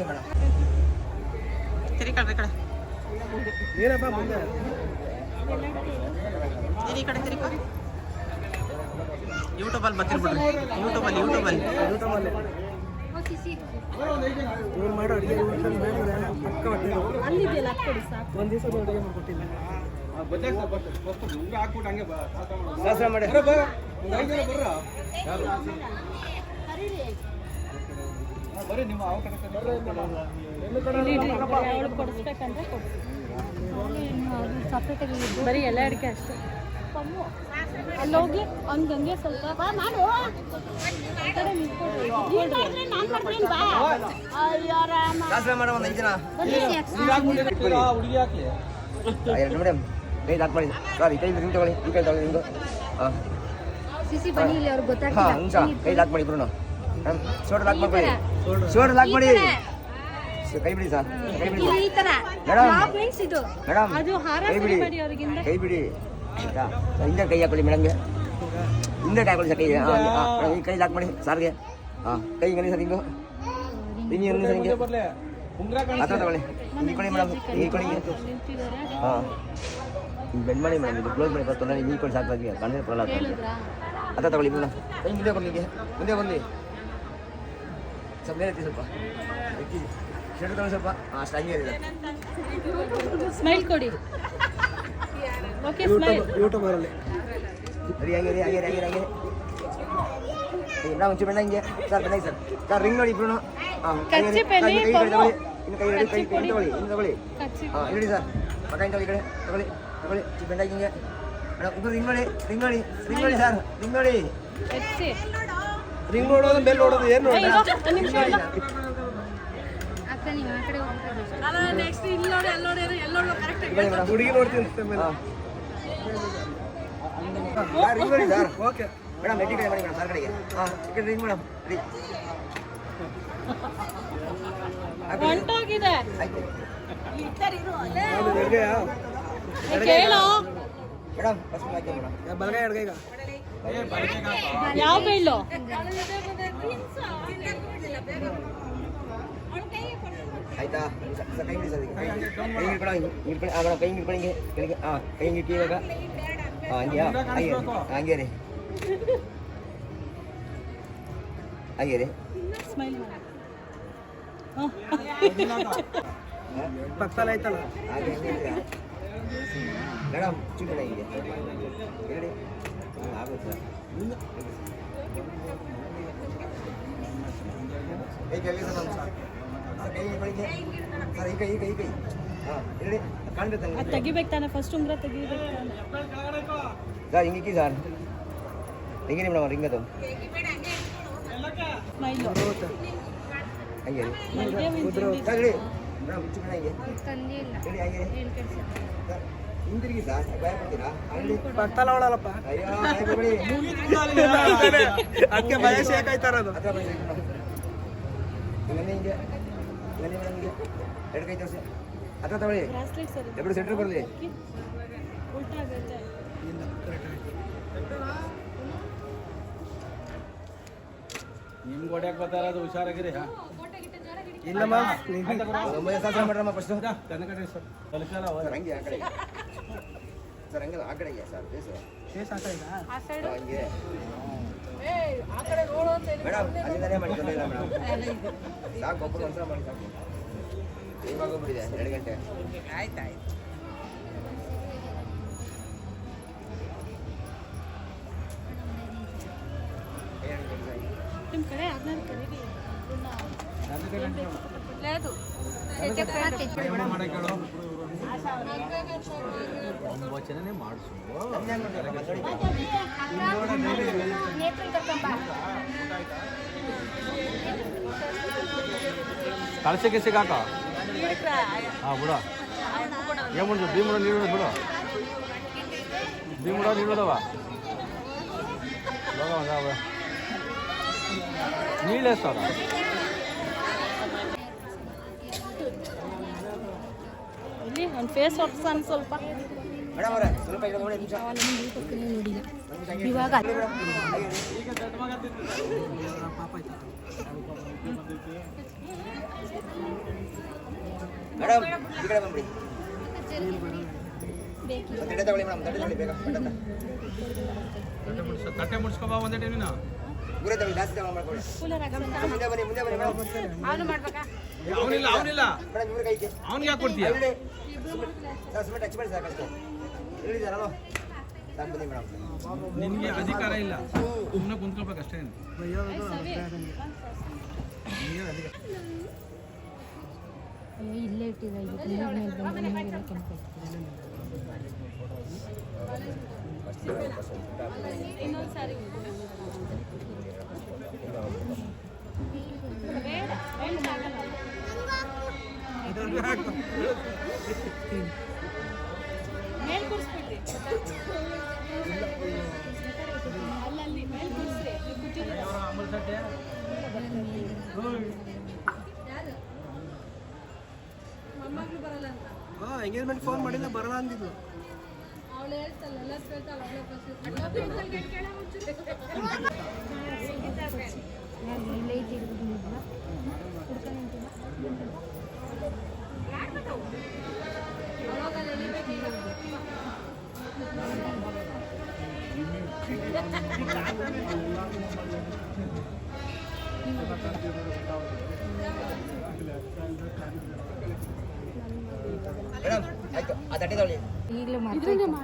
ಹಾಗೆ ಮೇಡಮ್. ತಿರಿ ಕಡೆ ಕಡೆ. ಏನಪ್ಪ ಮುಂದೆ? ತಿರಿ ಕಡೆ ತಿರಿ ಯೂಟ್ಯೂಬಲ್ಲಿ ಬರ್ತಿರ್ಬಿಡ್ರಿ. ಯೂಟ್ಯೂಬಲ್ಲಿ ಯೂಟ್ಯೂಬಲ್ಲಿ ಯೂಟ್ಯೂಬಲ್ಲಿ ಇವ್ರು ಮಾಡೋ ಅಡುಗೆ ಪಕ್ಕ ಹೊಟ್ಟೆ ಅಲ್ಲಿದೆಯಲ್ಲ ಕೊಡಿ ಸಾಕು ಒಂದು ದಿವಸ ಅಡುಗೆ ಮಾಡ್ಕೊಟ್ಟಿಲ್ಲ ಶಾಸ್ತ್ರ ಮಾಡಿ. ಅವಳು ಕೊಡಿಸ್ಬೇಕಂದ್ರೆ ಕೊಡಿಸಿ ಬರೀ ಎಲ್ಲ ಅಡಿಕೆ ಅಷ್ಟೇ. ಅಲ್ಲೋಗಿ ಅವ್ನಿಗೆ ಹಂಗೆ ಸ್ವಲ್ಪ ಮಾಡೋ. ಐದು ಜನ ಎರಡು ಮೇಡಮ್. ಕೈ ಲಾಕ್ ಮಾಡಿ ಸರ್ ಈ ಕೈ ಹಿಂಗೆ ತಗೊಳ್ಳಿ. ಈ ಕೈ ತಗೊಳ್ಳಿ ಹಿಂಗೆ ಹಾಂ ಸಿಸಿ ಬನ್ನಿ ಇಲ್ಲಿ ಅವ್ರಿಗೆ ಹಾಂ ಹಂಗೆ ಕೈ ಲಾಕ್ ಮಾಡಿ ಇಬ್ರು ಶೋಲ್ಡರ್ ಲಾಕ್ ಮಾಡ್ಕೊಳ್ಳಿ. ಶೋಲ್ಡರ್ ಲಾಕ್ ಮಾಡಿ. ಕೈ ಬಿಡಿ ಸರ್ ಕೈ ಬಿಡಿ. ಇಲ್ಲಿ ಈ ತರ. ಮೇಡಮ್. ಲಾಕ್ ಮೀನ್ಸ್ ಇದು. ಮೇಡಮ್. ಅದು ಹಾರ ಕೈ ಬಿಡಿ. ಮಾಡಿ ಅವ್ರಿಗಿಂದ. ಕೈ ಬಿಡಿ. ಆಯ್ತಾ? ಹಿಂದೆ ಕೈ ಹಾಕೊಳ್ಳಿ ಮೇಡಮ್ಗೆ ಹಿಂದೆ ಕೈ ಹಾಕೊಳ್ಳಿ ಸರ್ ಕೈ. ಹಾಂ ಈ ಕೈ ಲಾಕ್ ಮಾಡಿ ಸಾರ್ಗೆ. ಹಾಂ ಕೈ ಹಿಂಗೆ ಸರ್ ಹಿಂಗು. ಹಿಂಗೆ ಹಿಂಗೆ ಸರ್ ಹಿಂಗೆ. ಹತ್ರ ತಗೊಳ್ಳಿ. ಈ ಕೊಡಿ ಮೇಡಮ್ ಈ ಕೊಡಿ ಹಾಂ ಹಿಂಗೆ. ಬೆಂಡ್ ಮಾಡಿ ಮೇಡಮ್ ಇದು ಕ್ಲೋಸ್ ಮಾಡಿ ತೊಂದರೆ ಈ ಕೊಡಿ ಸಾಕು ಅದಕ್ಕೆ ಕಣ್ಣೇ ಪ್ರಾಬ್ಲಮ್ ಹತ್ರ ತಗೊಳ್ಳಿ ಮೇಡಮ್ ಕೈ ಮುಂದೆ ಬರಲಿ ಹೀಗೆ. ಮುಂದೆ ಬರಲಿ ಸ್ವಲ್ಪ ಮೇಲೆ ಎತ್ತಿ ಸ್ವಲ್ಪ. ಎತ್ತಿ ಶರ್ಟ್ ತಗೊಂಡು ಸ್ವಲ್ಪ. ಹಾಂ ಹಂಗೆ ಇದೆ. ಸ್ಮೈಲ್ ಕೊಡಿ. ಯೂಟ್ಯೂಬರಲ್ಲಿ ಸರಿ ಹಂಗೆ ರೀ ಹಂಗೆ ರೀ ಹಂಗೆ ರೀ, ಹಂಗೆ ಇಲ್ಲ ಒಂಚೂರು ಬೆಣ್ಣ ಹಿಂಗೆ. ಸರ್ ಬೆಣ್ಣ ಸರ್. ಸರ್ ರಿಂಗ್ ನೋಡಿ ಇಬ್ರು ಹಾಂ ಕೈ ಕಡೆ ತಗೊಳ್ಳಿ ಕೊಂಬು. ಇನ್ನು ಕೈ ಕೈ ಕೈ ಕೈ ತಗೊಳ್ಳಿ ಇನ್ನು ತಗೊಳ್ಳಿ. ಕಚ್ಚಿ ಹಾಂ ಹೇಳಿ ಸರ್. ಪಕ್ಕ ತಗೊಳ್ಳಿ ಕಡೆ ತಗೊಳ್ಳಿ ತಗೊಳ್ಳಿ. ಈ ಬೆಂಡ ಹಿಂಗೆ. ಮೇಡಮ್ ರಿಂಗ್ ನೋಡಿ ರಿಂಗ್ ನೋಡಿ ರಿಂಗ್ ನೋಡಿ ಸರ್. ರಿಂಗ್ ನೋಡಿ. ರಿಂಗ್ ನೋಡೋದು ಮೇಲೆ ನೋಡೋದು ಏನು ನೋಡೋದು? ಹುಡುಗಿ ನೋಡ್ತೀನಿ ಮೇಲೆ. ಹಾಂ. ಸರ್ ರಿಂಗ್ ನೋಡಿ ಸರ್ ಓಕೆ. ಮೇಡಮ್ ಎಟ್ಟಿ ಕಡೆ ಮಾಡಿ ಮೇಡಮ್ ಸರ್ ಕಡೆಗೆ. ಹಾಂ ಈ ರಿಂಗ್ ಮೇಡಮ್ ಹೊಂಟೋಗಿದೆ ಮೇಡಮ್ ಬಲಗೈ ಎಡ್ಗೈಗ ಯಾವ ಬೈಲು? ಆಯ್ತಾ? ಕೈ ಈಗ. ಕೈ ಹಿಡ್ಕೊಳ್ಳೋ ಹಿಂಗೆ ಹಿಡ್ಕೊಳ್ಳಿ. ಆ ಮೇಡಮ್ ಕೈ ಹಿಡ್ಕೊಳ್ಳಿ ಕೆಳಗೆ ಹಾಂ ಕೈ ಹಿಡ್ಕಿ ಇವಾಗ. ಹಾಂ ಹಂಗೆ ಹಾಗೆ ಹಂಗೆ ರೀ. ಹಾಗೆ ರೀ. ಸ್ಮೈಲ್ ಆಯ್ತಲ್ಲ ಪಕ್ಕದಲ್ಲಿ ಐತಲ್ಲ ಹಾಗೆ? ಮೇಡಮ್ ಚಿಕ್ಕ ಹಿಂಗೆ ಹೇಳಿ. ಹೇಳಿ ತೆಗಿಬೇಕು ತಾನೆ ಫಸ್ಟ್ ಉಂಗ್ರ ತೆಗಿಬೇಕು ಸರ್ ಹಿಂಗಿಕ್ಕಿ ಸರ್ ಹಿಂಗೆ ಮೇಡಮ್ ರಿಂಗ್ ಅದು. ಸ್ಮೈಲ್. ಹಂಗೆ ಸರ್ ಹೇಳಿ ಮೇಡಮ್ ಚೂರು ಹಿಂಗೆ. ಹೇಳಿ. ಹಂಗೆ ಭಯ ಪಡ್ತೀರಾ ಹೇಳಿ ಪಕ್ಕದಲ್ಲಿ ಅವಳಲ್ಲಪ್ಪ ಅಯ್ಯೋ ಭಯ ಬಿಡಿ. ಅದಕ್ಕೆ ಭಯ ಶೇಕ್ ಆಯ್ತಾರದು ಹತ್ರ ಬನ್ನಿ ಹಿಂಗೆ ಹಿಂಗೆ ಹಿಂಗೆ ಮೇಡಮ್ ಹಿಂಗೆ. ಎರಡು ಕೈ ತೋರಿಸಿ. ಹತ್ರ ತಗೊಳ್ಳಿ. ಸೆಂಟ್ರ್ ಬರಲಿ. ನಿಮ್ಗೆ ಹೊಡ್ಯಾಕ್ ಬರ್ತಾರ ಅದು ಹುಷಾರಾಗಿರಿ. ಹಾ. ಇಲ್ಲಮ್ಮ. ಮಾಡ್ರಮ್ಮ ಫಸ್ಟು ಕನಕಡಿ ಆ ಕಲಿಕಲ್ಲ ಸರ್ ಹಂಗಲ್ಲ ಆ ಕಡೆಗೆ ಸರ್ ಹಂಗೆ ಆ ಕಡೆಗೆ ಸರ್ ಬೇಸು ರೋಡ್ ಅಂತ ಮೇಡಮ್ ಮಾಡಿ ಇಲ್ಲ ಮೇಡಮ್. ಸಾಕು ಒಬ್ಬರು ಒಂದ್ಸಲ ಮಾಡಿ ಸಾಕು. ಎರಡು ಗಂಟೆ. ಆಯ್ತು ಆಯ್ತು ನಿಮ್ಮ ಕಡೆ ಕರೀರಿ లేదు ಹೇಳು ವಚನನೇ ಮಾಡಿಸು. ಕಳಸಕ್ಕೆ ಸಿಗಾಕ? ಹಾಂ, ಬಿಡ. ಏನು ಮಾಡುದು? ಭೀಮುಡ ನೀರು ಬಿಡು. ಭೀಮಡ ನೀಡೋದವ ನೀಳೆ ಸರ್ ಇಲ್ಲಿ ಒಂದು ಫೇಸ್ ಒರ್ಸನ್ ಸ್ವಲ್ಪ ಮೇಡಮ್ ಅವರೇ ಸ್ವಲ್ಪ ಈಗ ನೋಡಿ ನಿಮಿಷ. ಫೇಸ್ ಊಟಕ್ಕೆ ಸ್ವಲ್ಪ ಇವಾಗ ಮೇಡಮ್ ಈ ಕಡೆ ಬಂದ್ಬಿಡಿ. ಎಡೆ ತಗೊಳ್ಳಿ ಮೇಡಮ್ ತಟ್ಟೆ ತಗೊಳ್ಳಿ ಬೇಗ. ತಟ್ಟೆ ಮುಡ್ಸ್ಕೊಬಾ ಒಂದೇ ಟೈಮಿನ. ಗುರೆ ತಗೊಳ್ಳಿ ಜಾಸ್ತಿ ತಗೊಂಡು ಮಾಡ್ಕೊಳ್ಳಿ. ಮುಂದೆ ಬನ್ನಿ ಮುಂದೆ ಬನ್ನಿ ಮೇಡಮ್. ಅವನು ಮಾಡ್ಬೇಕಾ? ಅವನಿಲ್ಲ ಅವನಿಲ್ಲ. ಅವ್ನಿಗೆ ಯಾಕೆ ಕೊಡ್ತೀಯ? ನಿನಗೆ ಅಧಿಕಾರ ಇಲ್ಲ. ಸುಮ್ಮನೆ ಕುಂತ್ಕೊಳ್ಬೇಕಷ್ಟೇ ಅಷ್ಟೇ. ಇಲ್ಲೇ ಇಟ್ಟಿಲ್ಲ ಎಂಗೇಜ್ಮೆಂಟ್ ಫೋನ್ ಮಾಡಿಲ್ಲ ಬರೋಣ ಅಂದಿದ್ಲು. ಈಗಲೂ ಮಾಡ್ತಾ ಮೇಡಮ್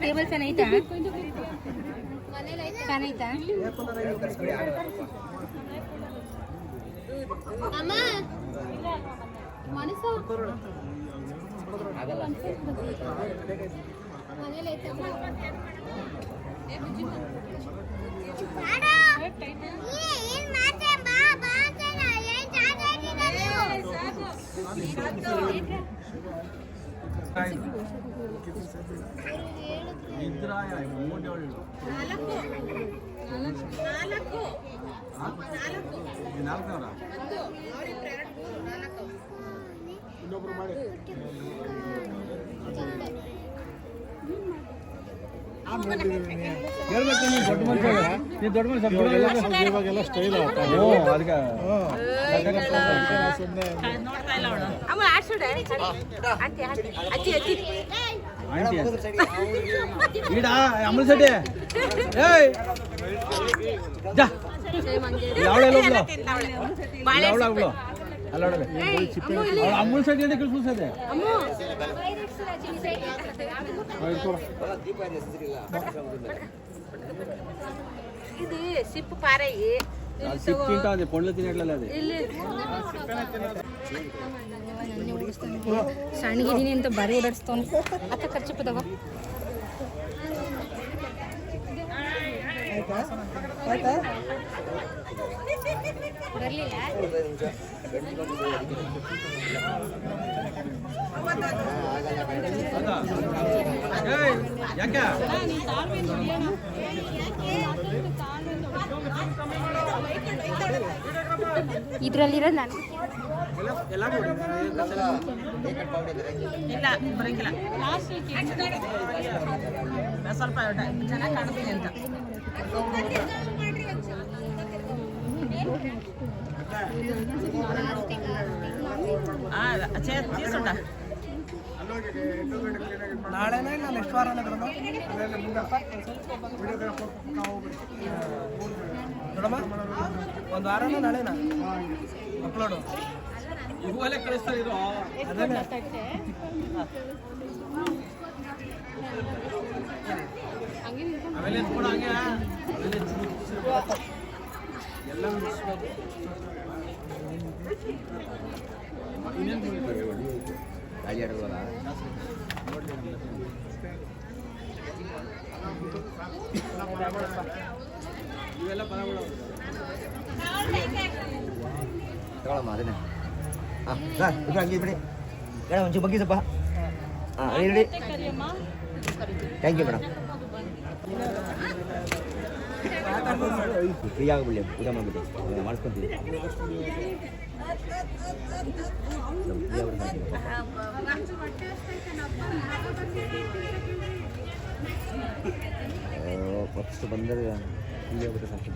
ಟೇಬಲ್ ಫ್ಯಾನ್ ಐತಾ ಫ್ಯಾನ್ ಐತಾ ಅಮ್ಮ ಇದ್ರಾಯ ಮೂಡಿ ಅವಳು ನಾಲ್ಕನವರ ಹೇಳ್ಬೇಕು ನೀನು ದೊಡ್ಡ ಮನುಷ್ಯ ನೀನು ದೊಡ್ಡ ಮನುಷ್ಯ ಇವಾಗೆಲ್ಲ ಸ್ಟೈಲ್ ಅದಕ್ಕೆ ನೋಡ್ತಾ ಇಲ್ಲ ಅವಳು ಅಮ್ಮ ಆಡ್ಸುಡೆ ಅತ್ತಿ ಅತ್ತಿ ಅತ್ತಿ ಅತ್ತಿ ಆಂಟಿ ಈಡಾ ಅಮಲ್ ಸೆಟ್ಟಿ ಏಯ್ ಜಾ ಹೋಗ್ಲು ಯಾವಳ ಅಮೂಲ್ ಸೆಟ್ಟಿ ಅಂತ ಕಿಳ್ಸದೆ ಸಿಪ್ಪು ಪಾರೆ ಸಿಪ್ ತಿಂಟ ಅದೇ ಪೊಳ್ಳೆ ತಿನ್ನಟ್ಲಲ್ಲ ಅದೇ ಸಣ್ಣಗಿದ್ದೀನಿ ಅಂತ ಬರೀ ಓಡಾಡಿಸ್ತಾನೆ ಅತ್ತ ಖರ್ಚು ಪದವ ಆಯ್ತಾ ಯಾಕೆ ಇದ್ರಲ್ಲಿರೋದು ನಾನು. ಇಲ್ಲ ಬರಂಗಿಲ್ಲ. ಸ್ವಲ್ಪ ಚೆನ್ನಾಗಿ ಕಾಣುತ್ತೆ ಅಂತ. ಚೀಸುಂಡ ನಾಳೆನೇ ಇಲ್ಲ ನೆಕ್ಸ್ಟ್ ವಾರ ನೋಡಮ್ಮ ಒಂದು ವಾರನ ನಾಳೆನಾ? ಅಪ್ಲೋಡು ಇವಾಗಲೇ ಕಳಿಸ್ತಾ ಇದ್ರು ಅದೇನೆ ಆಮೇಲೆ ಹಂಗೆ ಆಮೇಲೆ ಎಲ್ಲ ಮುಗಿಸ್ಬೇಕು ಇನ್ನೇನು ಗಾಳಿ ಅದನ್ನೇ. ಹಾಂ ಸರ್, ಇದು ಬಿಡಿ. ಬೇಡ ಒಂಚೂರು ಬಗ್ಗೆ ಸ್ವಲ್ಪ. ಹಾಂ ಹೇಳಿ? ಥ್ಯಾಂಕ್ ಯು ಮೇಡಮ್ ಫ್ರೀ ಆಗಿಬಿಡ್ಲಿ ಊಟ ಮಾಡಿಬಿಟ್ಟು ಮಾಡಿಸ್ಕೊಂತೀವಿ ಫಸ್ಟ್ ಬಂದರೆ ಫ್ರೀ ಆಗಿಬಿಟ್ಟು ಸಾಕು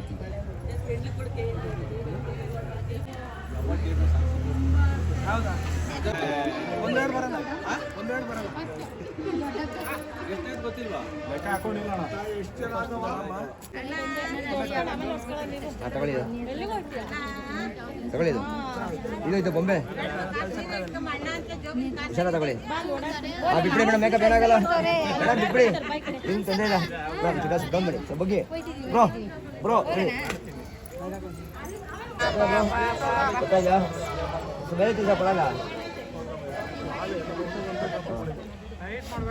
ಹೌದಾ? ಒಂದೆರಡು ಬರಲ್ಲ. ಒಂದೆರಡು ಬರಲ್ಲ. ಲೆಕ್ಕ ಹಾಕೊಂಡಿಲ್ಲ. ಎಷ್ಟು ಜನ ತಗೊಳ್ಳಿ ತಗೊಳ್ಳಿ ಇದು ಇದು ಬೊಂಬೆ? ಹುಷಾರ ತಗೊಳ್ಳಿ. ಬಿಟ್ಬಿಡಿ ಮೇಡಮ್ ಮೇಕಪ್ ಏನಾಗಲ್ಲ. ಮೇಡಮ್, ಬಿಟ್ಬಿಡಿ. ಏನು ತೊಂದರೆ ಇಲ್ಲ. ಮೇಡಮ್ ಚಿಕ್ಕ ಬಗ್ಗೆ. ಬ್ರೋ ಬ್ರೋ ಬೇರೆ ಕೆಲಸ ಕೊಡಲ್ಲ?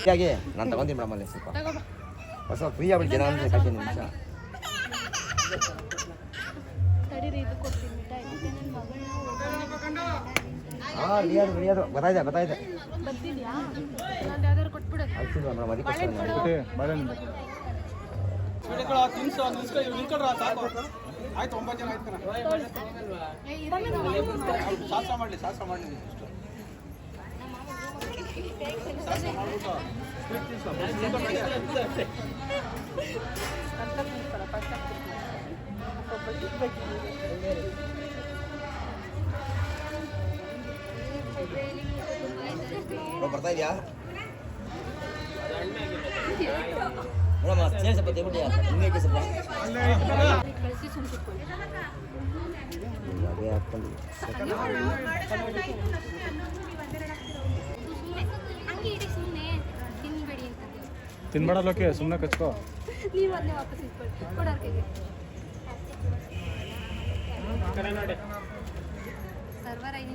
ಫ್ರೀಯಾಗಿ ನಾನು ತಗೊಂತೀನಿ ಮೇಡಮ್ ಅಲ್ಲಿ ಸ್ವಲ್ಪ. ಹೊಸ ಫ್ರೀ ಆಗ್ಬಿಟ್ಟು ಜನ ಅಂದರೆ ನಿಮಿಷ. ಹಾಂ ಆಗ್ತಿಲ್ವಾ ಮೇಡಮ್? ಅದಕ್ಕೋಸ್ಕರ ನಿಲ್ಸ್ಕೊ, ಇವ್ರು ನಿಂತ್ಕೊಳ್ರ, ಸಾಕು. ಆಯ್ತು ಒಂಬತ್ತು ಜನ ಆಯ್ತು. ಶಾಸ್ತ್ರ ಮಾಡ್ಲಿ ಶಾಸ್ತ್ರ ಮಾಡ್ಲಿ ಇಷ್ಟು. ಶಾಸ್ತ್ರ ಮಾಡ್ಬಿಟ್ಟು ಸ್ವೀಟ್ ತಿನ್ಸು. ನಿಂತ್ಕೊಂಡು ಅಷ್ಟೇ. ಬ್ರೋ, ಬರ್ತಾ ಇದೆಯಾ ಮೇಡಮ್ ಸೇರಿ ಸ್ವಲ್ಪ ತೆಗ್ಬಿಟ್ಟು ಹಿಂಗೆ ಸ್ವಲ್ಪ ಅದೇ ಹಾಕ್ಕೊಂಡು ಹಂಗೆ ಇಡಿ ಸುಮ್ಮನೆ ತಿನ್ಬೇಡಿ ಅಂತ ತಿನ್ಬೇಡ ಲೋಕೆ ಸುಮ್ಮನೆ ಕಚ್ಕೋ. ನೀವು ಅದನ್ನೇ ವಾಪಸ್ ಇಟ್ಕೊಳ್ಳಿ. ಕೊಡೋರ್ ಕೈಗೆ. ಸರ್ವರ್ ಐದಿ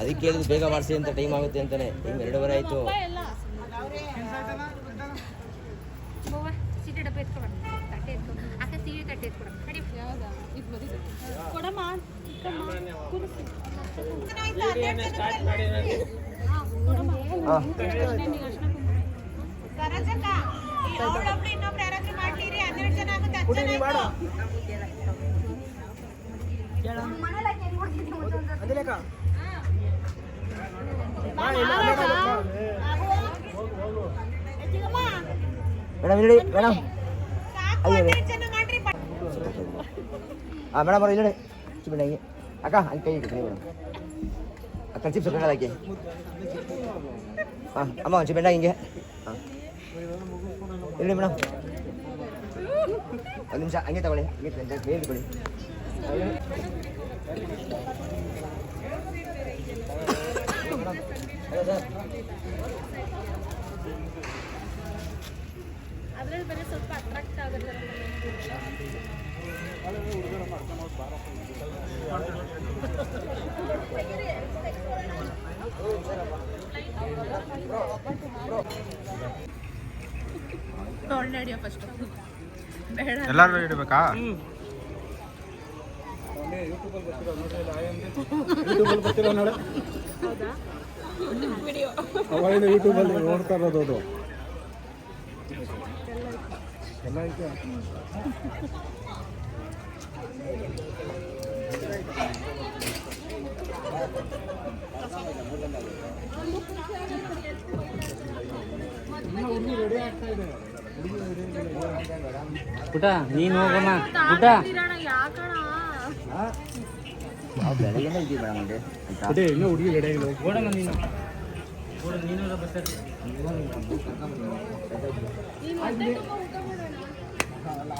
ಅದಕ್ಕೆ ಬೇಗ ಮಾಡಿಸಿ ಅಂತ ಟೈಮ್ ಆಗುತ್ತೆ ಅಂತಾನೆ. ಟೈಮ್ ಎರಡೂವರೆ ಆಯಿತು ಬೋವ ಸೀಟೆ ಡಬ್ಬ ಎತ್ಕೊಬೇಡ ತಟ್ಟೆ ಎತ್ಕೊ ಅಕ್ಕ ಸೀರೆ ತಟ್ಟೆ ಎತ್ಕೊಡ ಕಡಿ ಕೊಡಮ್ಮ ಕುಡಿಸಿ ಹಾಂ ಪುಟಿ ನೀ ಮಾಡು. ಅದಿಲೇಕ? ಬಾ, ಇಲ್ಲ, ಅಲ್ಲೇಕ ಬಾ. ಮೇಡಮ್ ಹೇಳಿ ಮೇಡಮ್ ಅಯ್ಯೋ ಹಾಂ ಮೇಡಮ್ ಅವ್ರು ಇಲ್ಲಿ ಸುಮ್ಮನೆ ಹಂಗೆ ಅಕ್ಕ ಹಂಗೆ ಕೈ ಮೇಡಮ್ ಅಕ್ಕ ಚಿಪ್ಸ್ ಹಾಕಿ ಹಾಂ ಅಮ್ಮ ಒಂದು ಬೆಂಡ ಹಿಂಗೆ ಹಾಂ ಹೇಳಿ ಮೇಡಮ್ ಒಂದು ನಿಮಿಷ ಹಂಗೆ ತಗೊಳ್ಳಿ ಹಂಗೆ ಸರ್ ಅದ್ರಲ್ಲಿ ಬರೀ ಸ್ವಲ್ಪ ಅಟ್ರಾಕ್ಟ್ ಆಗುತ್ತೆ ಫಸ್ಟ್ ಬೇಡ ಎಲ್ಲರೂ ಇಡಬೇಕಾ ಯೂಟ್ಯೂಬಲ್ಲಿ ಬರ್ತಿರೋ ನೋಡು ಅವಾಗಿಂದ ಯೂಟ್ಯೂಬಲ್ಲಿ ನೋಡ್ತಾ ಇರೋದು ಅದು ಎಲ್ಲ ಐತೆ ಪುಟ ನೀನು ಹೋಗಮ್ಮ. ಪುಟ ಇನ್ನೂ ಹುಡುಗಿ ರೆಡಿ ಆಗಿಲ್ಲ. ಓಡಮ್ಮ ನೀನು. ಓಡ ನೀನು ಬರ್ತಾರೆ ಆಯ್ತು ಅದು ಇದು ವಿಡಿಯೋ ಅಲ್ಲ? ಆ, ಇಲ್ಲಿ ನೋಡಿ.